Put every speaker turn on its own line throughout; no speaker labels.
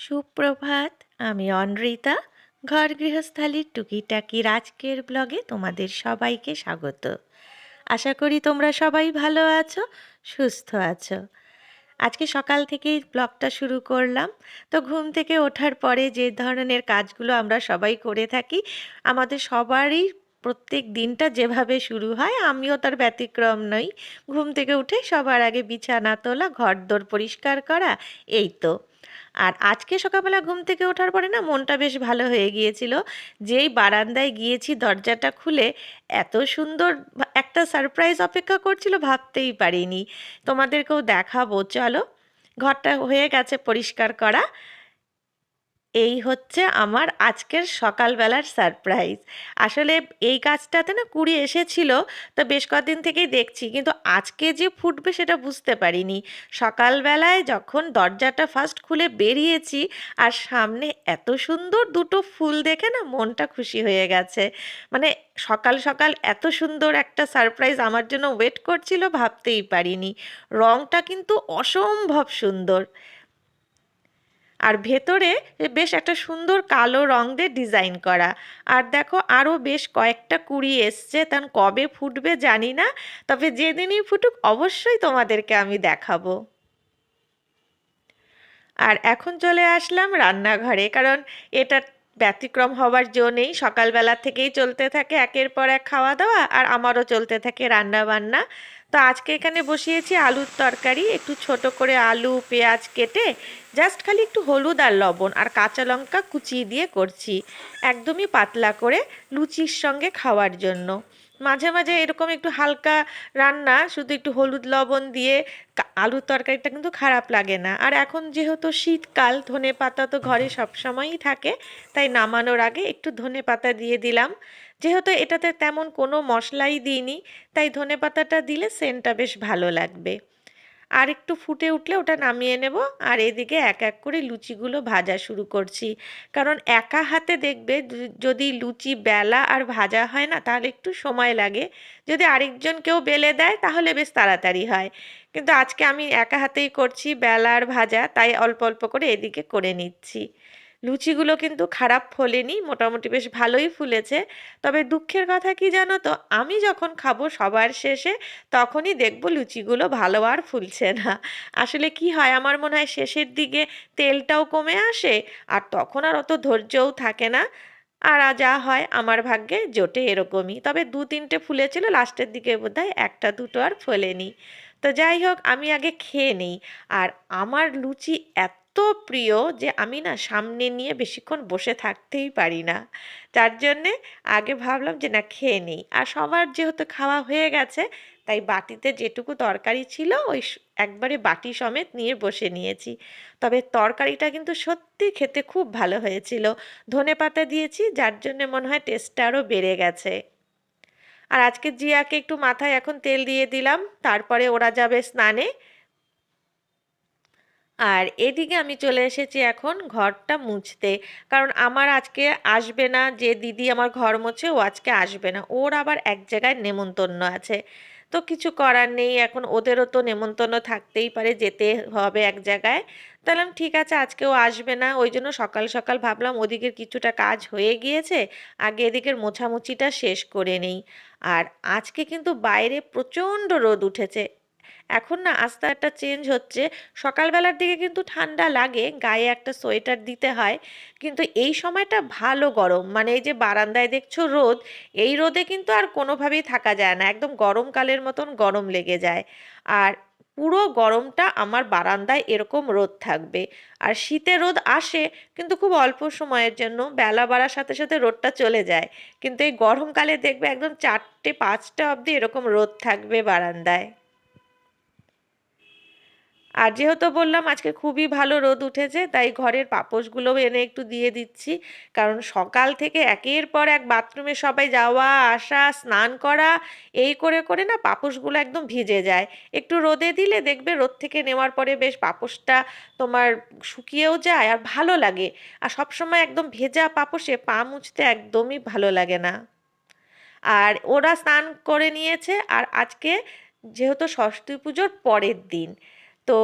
সুপ্রভাত, আমি অনৃতা। ঘর গৃহস্থালির টুকিটাকির আজকের ব্লগে তোমাদের সবাইকে স্বাগত। আশা করি তোমরা সবাই ভালো আছো, সুস্থ আছো। আজকে সকাল থেকেই ব্লগটা শুরু করলাম। তো ঘুম থেকে ওঠার পরে যে ধরনের কাজগুলো আমরা সবাই করে থাকি, আমাদের সবারই প্রত্যেক দিনটা যেভাবে শুরু হয়, আমিও তার ব্যতিক্রম নই। ঘুম থেকে উঠে সবার আগে বিছানা তোলা ঘর দোর পরিষ্কার করা, এই তো। আর আজকে সকালবেলা ঘুম থেকে ওঠার পরে না মনটা বেশ ভালো হয়ে গিয়েছিল। যেই বারান্দায় গিয়েছি দরজাটা খুলে, এত সুন্দর একটা সারপ্রাইজ অপেক্ষা করছিল ভাবতেই পারিনি। তোমাদেরকেও দেখাবো, চলো। ঘরটা হয়ে গেছে পরিষ্কার করা। এই হচ্ছে আমার আজকের সকালবেলার সারপ্রাইজ আসলে এই কাজটাতে না কুড়ি এসেছিল, তো বেশ কদিন থেকেই দেখছি, কিন্তু আজকে যে ফুটবে সেটা বুঝতে পারিনি। সকালবেলায় যখন দরজাটা ফার্স্ট খুলে বেরিয়েছি, আর সামনে এত সুন্দর দুটো ফুল দেখে না মনটা খুশি হয়ে গেছে। মানে সকাল সকাল এত সুন্দর একটা সারপ্রাইজ আমার জন্য ওয়েট করছিল, ভাবতেই পারিনি। রংটা কিন্তু অসম্ভব সুন্দর। আর ভেতরে বেশ একটা সুন্দর কালো রং দিয়ে ডিজাইন করা। আর দেখো আরও বেশ কয়েকটা কুড়ি এসছে তখন কবে ফুটবে জানি না, তবে যেদিনই ফুটুক অবশ্যই তোমাদেরকে আমি দেখাবো। আর এখন চলে আসলাম রান্নাঘরে, কারণ এটা ব্যতিক্রম হওয়ার জো নেই, সকালবেলা থেকেই চলতে থাকে একের পর এক খাওয়া দাওয়া, আর আমারও চলতে থাকে রান্না বান্না তো আজকে এখানে বসিয়েছি আলুর তরকারি। একটু ছোট করে আলু, পেঁয়াজ কেটে জাস্ট খালি একটু হলুদ আর লবণ আর কাঁচা লঙ্কা কুচিয়ে দিয়ে করছি। একদমই পাতলা করে লুচির সঙ্গে খাওয়ার জন্য। মাঝে মাঝে এরকম একটু হালকা রান্না, শুধু একটু হলুদ, লবণ দিয়ে আলুর তরকারিটা কিন্তু খারাপ লাগে না। আর এখন যেহেতু শীতকাল ধনে পাতা তো ঘরে সবসময়ই থাকে, তাই নামানোর আগে একটু ধনে পাতা দিয়ে দিলাম। যেহেতু এটাতে তেমন কোনো মশলাই দিইনি, তাই ধনে পাতাটা দিলে সেন্টটা বেশ ভালো লাগবে। আর একটু ফুটে উঠলে ওটা নামিয়ে নেব। আর এদিকে এক এক করে লুচিগুলো ভাজা শুরু করছি। কারণ একা হাতে দেখবে যদি লুচি বেলা আর ভাজা হয় না, তাহলে একটু সময় লাগে। যদি আরেকজন কেউ বেলে দেয়, তাহলে বেশ তাড়াতাড়ি হয়। কিন্তু আজকে আমি একা হাতেই করছি বেলা আর ভাজা, তাই অল্প অল্প করে এদিকে করে নিচ্ছি। লুচিগুলো কিন্তু খারাপ ফোলেনি, মোটামুটি বেশ ভালোই ফুলেছে। তবে দুঃখের কথা কি জানো তো? আমি যখন খাব সবার শেষে তখনই দেখব লুচিগুলো ভালো আর ফুলছে না। আসলে কি হয়, আমার মনে হয় শেষের দিকে তেলটাও কমে আসে আর তখন আর অত ধৈর্যও থাকে না। আর যা হয়, আমার ভাগ্যে জোটে এরকমই। তবে দু তিনটে ফুলেছিল, লাস্টের দিকে বোধহয় একটা দুটো আর ফোলেনি। তো যাই হোক, আমি আগে খেয়ে নিই। আর আমার লুচি এত এত প্রিয় যে আমি না সামনে নিয়ে বেশিক্ষণ বসে থাকতেই পারি না। তার জন্যে আগে ভাবলাম যে না খেয়ে নিই। আর সবার যেহেতু খাওয়া হয়ে গেছে, তাই বাটিতে যেটুকু তরকারি ছিল ওই একবারে বাটি সমেত নিয়ে বসে নিয়েছি। তবে তরকারিটা কিন্তু সত্যি খেতে খুব ভালো হয়েছিল। ধনে পাতা দিয়েছি, যার জন্যে মনে হয় টেস্টটা আরও বেড়ে গেছে। আর আজকে জিয়াকে একটু মাথায় এখন তেল দিয়ে দিলাম। তারপরে ওরা যাবে স্নানে। আর এদিকে আমি চলে এসেছি এখন ঘরটা মুছতে। কারণ আমার আজকে আসবে না, যে দিদি আমার ঘর মোছে, ও আজকে আসবে না। ওর আবার এক জায়গায় নেমন্তন্ন আছে। তো কিছু করার নেই, এখন ওদেরও তো নেমন্তন্ন থাকতেই পারে, যেতে হবে এক জায়গায়। তাহলে ঠিক আছে আজকেও আসবে না। ওই জন্য সকাল সকাল ভাবলাম ওদিকের কিছুটা কাজ হয়ে গিয়েছে, আগে এদিকের মোছামুছিটা শেষ করে নেই। আর আজকে কিন্তু বাইরে প্রচণ্ড রোদ উঠেছে। এখন না আস্তে একটা চেঞ্জ হচ্ছে। সকালবেলার দিকে কিন্তু ঠান্ডা লাগে, গায়ে একটা সোয়েটার দিতে হয়। কিন্তু এই সময়টা ভালো গরম। মানে এই যে বারান্দায় দেখছ রোদ, এই রোদে কিন্তু আর কোনোভাবেই থাকা যায় না। একদম গরমকালের মতন গরম লেগে যায়। আর পুরো গরমটা আমার বারান্দায় এরকম রোদ থাকবে। আর শীতে রোদ আসে, কিন্তু খুব অল্প সময়ের জন্য। বেলা বাড়ার সাথে সাথে রোদটা চলে যায়। কিন্তু এই গরমকালে দেখবে একদম চারটে, পাঁচটা অবধি এরকম রোদ থাকবে বারান্দায়। আর যেহেতু বললাম, আজকে খুবই ভালো রোদ উঠেছে, তাই ঘরের পাপোশগুলোও এনে একটু দিয়ে দিচ্ছি। কারণ সকাল থেকে একের পর এক বাথরুমে সবাই যাওয়া, আসা, স্নান করা, এই করে করে না পাপোশগুলো একদম ভিজে যায়। একটু রোদে দিলে দেখবে রোদ থেকে নেওয়ার পরে বেশ পাপোশটা তোমার শুকিয়েও যায় আর ভালো লাগে। আর সবসময় একদম ভেজা পাপোশে পা মুছতে একদমই ভালো লাগে না। আর ওরা স্নান করে নিয়েছে, আর আজকে যেহেতু ষষ্ঠী পুজোর পরের দিন তো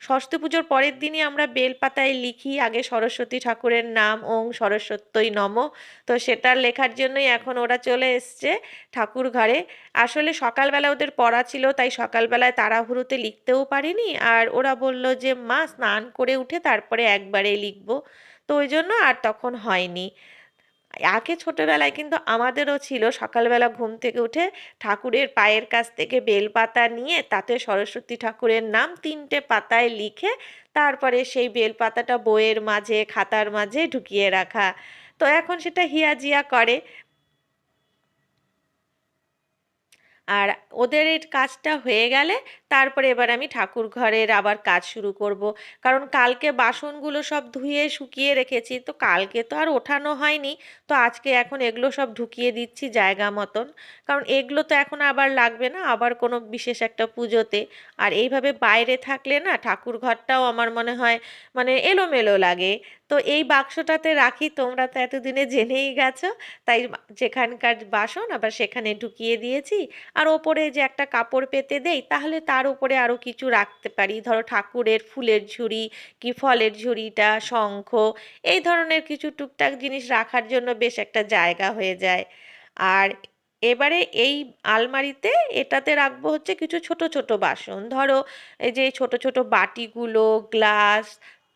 সরস্বতী পুজোর পরের দিনই আমরা বেলপাতায় লিখি, আগে সরস্বতী ঠাকুরের নাম ওং সরস্বত্যই নম। তো সেটার লেখার জন্যই এখন ওরা চলে এসছে ঠাকুর ঘরে। আসলে সকালবেলা ওদের পড়া ছিল, তাই সকালবেলায় তাড়াহুড়োতে লিখতেও পারিনি। আর ওরা বলল যে, মা, স্নান করে উঠে তারপরে একবারে লিখব। তো ওই জন্য আর তখন হয়নি। আগে ছোটবেলায় কিন্তু আমাদেরও ছিল সকালবেলা ঘুম থেকে উঠে ঠাকুরের পায়ের কাছ থেকে বেলপাতা নিয়ে তাতে সরস্বতী ঠাকুরের নাম তিনটে পাতায় লিখে তারপরে সেই বেলপাতাটা বইয়ের মাঝে, খাতার মাঝে ঢুকিয়ে রাখা। তো এখন সেটা হিয়া জিয়া করে। আর ওদের কাজটা হয়ে গেলে তারপরে এবার আমি ঠাকুর ঘরের আবার কাজ শুরু করব। কারণ কালকে বাসনগুলো সব ধুয়ে শুকিয়ে রেখেছি, তো কালকে তো আর ওঠানো হয়নি। তো আজকে এখন এগুলো সব ঢুকিয়ে দিচ্ছি জায়গা মতন। কারণ এগুলো তো এখন আবার লাগবে না, আবার কোনো বিশেষ একটা পুজোতে। আর এইভাবে বাইরে থাকলে না ঠাকুর ঘরটাও আমার মনে হয় মানে এলোমেলো লাগে। তো এই বাক্সটাতে রাখি, তোমরা তো এতদিনে জেনেই গেছো। তাই যেখানকার বাসন আবার সেখানে ঢুকিয়ে দিয়েছি। আর ওপরে যে একটা কাপড় পেতে দেই, তাহলে তার উপরে আরও কিছু রাখতে পারি। ধরো ঠাকুরের ফুলের ঝুড়ি কি ফলের ঝুড়িটা, শঙ্খ, এই ধরনের কিছু টুকটাক জিনিস রাখার জন্য বেশ একটা জায়গা হয়ে যায়। আর এবারে এই আলমারিতে এটাতে রাখব হচ্ছে কিছু ছোট ছোট বাসন। ধরো এই যে ছোট ছোট বাটিগুলো, গ্লাস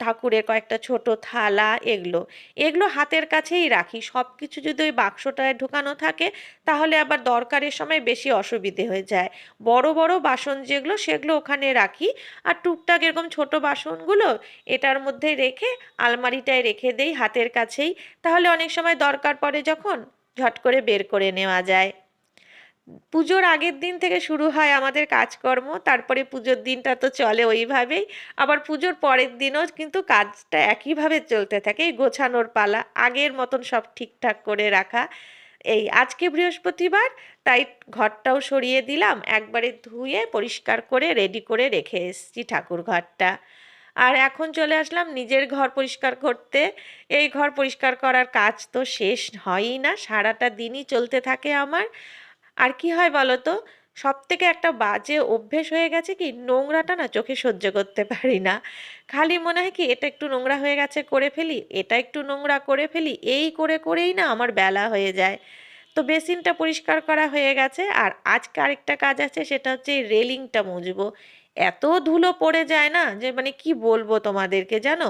ঠাকুরের কয়েকটা ছোট থালা, এগুলো। এগুলো হাতের কাছেই রাখি। সব কিছু যদি ওই বাক্সটায় ঢোকানো থাকে, তাহলে আবার দরকারের সময় বেশি অসুবিধে হয়ে যায়। বড় বড় বাসন যেগুলো, সেগুলো ওখানে রাখি। আর টুকটাক এরকম ছোট বাসনগুলো, এটার মধ্যে রেখে, আলমারিটায় রেখে দেই হাতের কাছেই। তাহলে অনেক সময় দরকার পড়ে যখন ঝট করে বের করে নেওয়া যায়। পুজোর আগের দিন থেকে শুরু হয় আমাদের কাজকর্ম, তারপরে পুজোর দিনটা তো চলে ওইভাবেই। আবার পুজোর পরের দিনও কিন্তু কাজটা একইভাবে চলতে থাকে, এই গোছানোর পালা, আগের মতন সব ঠিকঠাক করে রাখা। এই আজকে বৃহস্পতিবার, তাই ঘরটাও সরিয়ে দিলাম, একবারে ধুয়ে পরিষ্কার করে রেডি করে রেখে এসেছি ঠাকুর ঘরটা। আর এখন চলে আসলাম নিজের ঘর পরিষ্কার করতে। এই ঘর পরিষ্কার করার কাজ তো শেষ হয়ই না, সারাটা দিনই চলতে থাকে আমার। আর কি হয় বলো তো সব থেকে একটা বাজে অভ্যেস হয়ে গেছে কি, নোংরাটা না চোখে সহ্য করতে পারি না। খালি মনে হয় কি, এটা একটু নোংরা হয়ে গেছে, করে ফেলি, এটা একটু নোংরা করে ফেলি, এই করে করেই না আমার বেলা হয়ে যায়। তো বেসিনটা পরিষ্কার করা হয়ে গেছে, আর আজকে আরেকটা কাজ আছে, সেটা হচ্ছে রেলিংটা মুজবো এত ধুলো পড়ে যায় না, যে মানে কি বলব তোমাদেরকে জানো?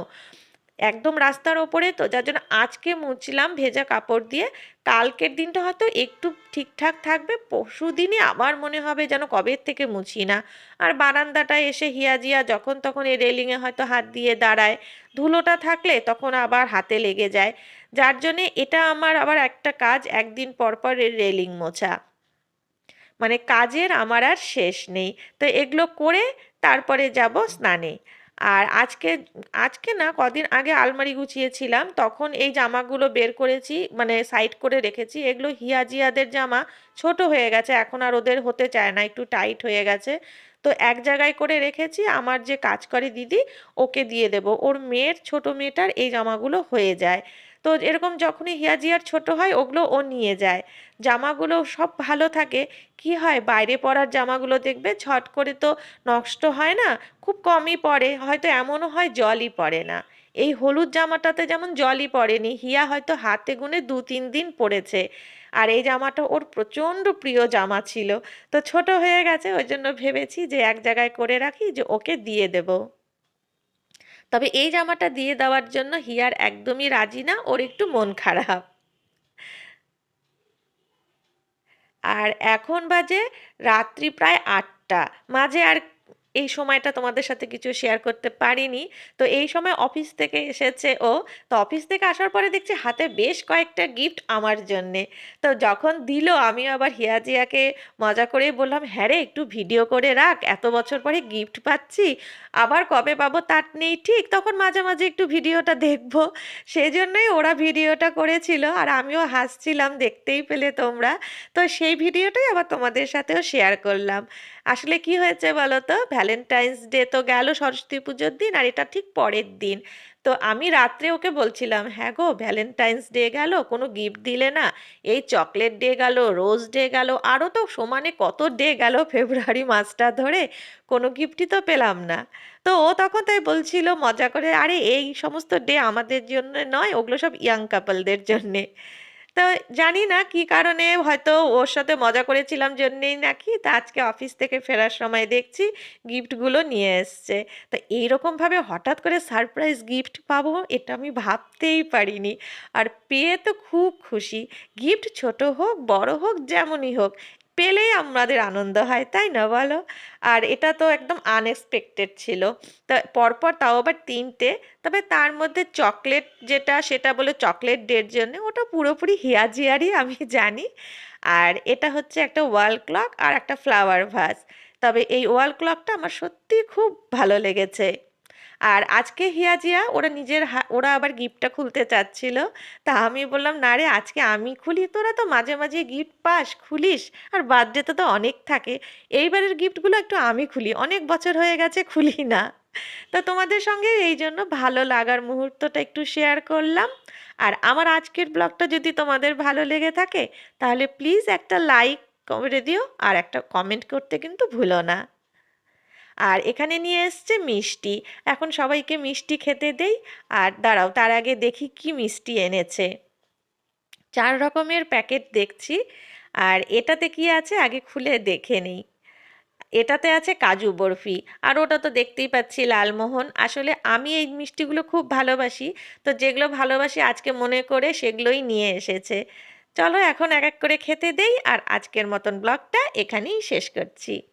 একদম রাস্তার ওপরে, তো যার জন্য আজকে মুছলাম ভেজা কাপড় দিয়ে। কালকের দিনটা হয়তো একটু ঠিকঠাক থাকবে পরশু দিনই আমার মনে হবে যেন কবের থেকে মুছি না। আর বারান্দাটায় এসে হিয়াজিয়া যখন তখন এই রেলিংয়ে হয়তো হাত দিয়ে দাঁড়ায়। ধুলোটা থাকলে তখন আবার হাতে লেগে যায়। যার জন্যে এটা আমার আবার একটা কাজ, একদিন পর পর রেলিং মোছা। মানে কাজের আমার আর শেষ নেই। তো এগুলো করে তারপরে যাব স্নানে। আর আজকে আজকে না কদিন আগে আলমারি গুছিয়েছিলাম, তখন এই জামাগুলো বের করেছি মানে সাইড করে রেখেছি, এগুলো হিয়াজিয়াদের জামা, ছোট হয়ে গেছে, এখন আর ওদের হতে চায় না, একটু টাইট হয়ে গেছে, তো এক জায়গায় করে রেখেছি, আমার যে কাজ করে দিদি, ওকে দিয়ে দেব, ওর মেয়ের, ছোট মেয়েটার এই জামাগুলো হয়ে যায়। তো এরকম যখনই হিয়া জিয়ার ছোট হয়, ওগুলো ও নিয়ে যায়। জামাগুলো সব ভালো থাকে। কি হয়, বাইরে পরার জামাগুলো দেখবে ছট করে তো নষ্ট হয় না, খুব কমই পড়ে হয়তো এমনও হয়, জলই পড়ে না। এই হলুদ জামাটাতে যেমন জলই পড়েনি হিয়া হয়তো হাতে গুনে দু, তিন দিন পড়েছে আর এই জামাটা ওর প্রচণ্ড প্রিয় জামা ছিল। তো ছোট হয়ে গেছে, ওই জন্য ভেবেছি যে এক জায়গায় করে রাখি, যে ওকে দিয়ে দেব। তবে এই জামাটা দিয়ে দেওয়ার জন্য হিয়ার একদমই রাজি না, ওর একটু মন খারাপ। আর এখন বাজে রাত্রি প্রায় আটটা, মাঝে আর এই সময়টা তোমাদের সাথে কিছু শেয়ার করতে পারিনি। তো এই সময় অফিস থেকে এসেছে ও। তো অফিস থেকে আসার পরে দেখছি হাতে বেশ কয়েকটা গিফট আমার জন্যে। তো যখন দিল, আমি আবার হিয়াজিয়াকে মজা করে বললাম হ্যাঁ রে, একটু ভিডিও করে রাখ, এত বছর পরে গিফট পাচ্ছি, আবার কবে পাবো তার নেই ঠিক, তখন মাঝে মাঝে একটু ভিডিওটা দেখব। সেই জন্যই ওরা ভিডিওটা করেছিল, আর আমিও হাসছিলাম, দেখতেই পেলে তোমরা। তো সেই ভিডিওটাই আবার তোমাদের সাথেও শেয়ার করলাম। আসলে কি হয়েছে বলো তো? ভ্যালেন্টাইন্স ডে তো গেল সরস্বতী পুজোর দিন আর এটা ঠিক পরের দিন। তো আমি রাত্রে ওকে বলছিলাম হ্যাঁ গো ভ্যালেন্টাইন্স ডে গেল, কোনো গিফট দিলে না? এই চকলেট ডে গেল রোজ ডে গেল আরও তো সমানে কত ডে গেল ফেব্রুয়ারি মাসটা ধরে, কোনো গিফটই তো পেলাম না। তো ও তখন তাই বলছিল মজা করে, আরে এই সমস্ত ডে আমাদের জন্য নয়, ওগুলো সব ইয়াং কাপলদের জন্যে। তো জানি না কি কারণে হয়তো ওর সাথে মজা করেছিলাম জন্যেই নাকি। তা আজকে অফিস থেকে ফেরার সময় দেখছি গিফটগুলো নিয়ে এসছে। তো এইরকমভাবে হঠাৎ করে সারপ্রাইজ গিফট পাবো এটা আমি ভাবতেই পারিনি। আর পেয়ে তো খুব খুশি। গিফট ছোট হোক, বড় হোক, যেমনই হোক পেলেই আমাদের আনন্দ হয়, তাই না বলো? আর এটা তো একদম আনএক্সপেক্টেড ছিল। তা পরপর তাও আবার তিনটে, তবে তার মধ্যে চকলেট যেটা সেটা বলে চকলেট ডের জন্য, ওটা পুরোপুরি হিয়াজিয়ারই আমি জানি। আর এটা হচ্ছে একটা ওয়াল ক্লক আর একটা ফ্লাওয়ার ভাস তবে এই ওয়াল ক্লকটা আমার সত্যি খুব ভালো লেগেছে। আর আজকে হিয়া জিয়া, ওরা নিজের ওরা আবার গিফটটা খুলতে চাচ্ছিল। তা আমি বললাম, না রে, আজকে আমি খুলি, তোরা তো মাঝে মাঝে গিফট পাস, খুলিস। আর বার্থডেতে তো অনেক থাকে। এইবারের গিফটগুলো একটু আমি খুলি। অনেক বছর হয়ে গেছে, খুলি না। তো তোমাদের সঙ্গে এই জন্য ভালো লাগার মুহূর্তটা একটু শেয়ার করলাম। আর আমার আজকের ব্লগটা যদি তোমাদের ভালো লেগে থাকে, তাহলে প্লিজ একটা লাইক করে দিও আর একটা কমেন্ট করতে কিন্তু ভুলো না। আর এখানে নিয়ে এসছে মিষ্টি। এখন সবাইকে মিষ্টি খেতে দেই। আর দাঁড়াও, তার আগে দেখি কি মিষ্টি এনেছে। চার রকমের প্যাকেট দেখছি। আর এটাতে কি আছে আগে খুলে দেখে নিই। এটাতে আছে কাজু বরফি। আর ওটা তো দেখতেই পাচ্ছি লালমোহন। আসলে আমি এই মিষ্টিগুলো খুব ভালোবাসি। তো যেগুলো ভালোবাসি আজকে মনে করে সেগুলোই নিয়ে এসেছে। চলো এখন এক এক করে খেতে দেই। আর আজকের মতন ব্লগটা এখানেই শেষ করছি।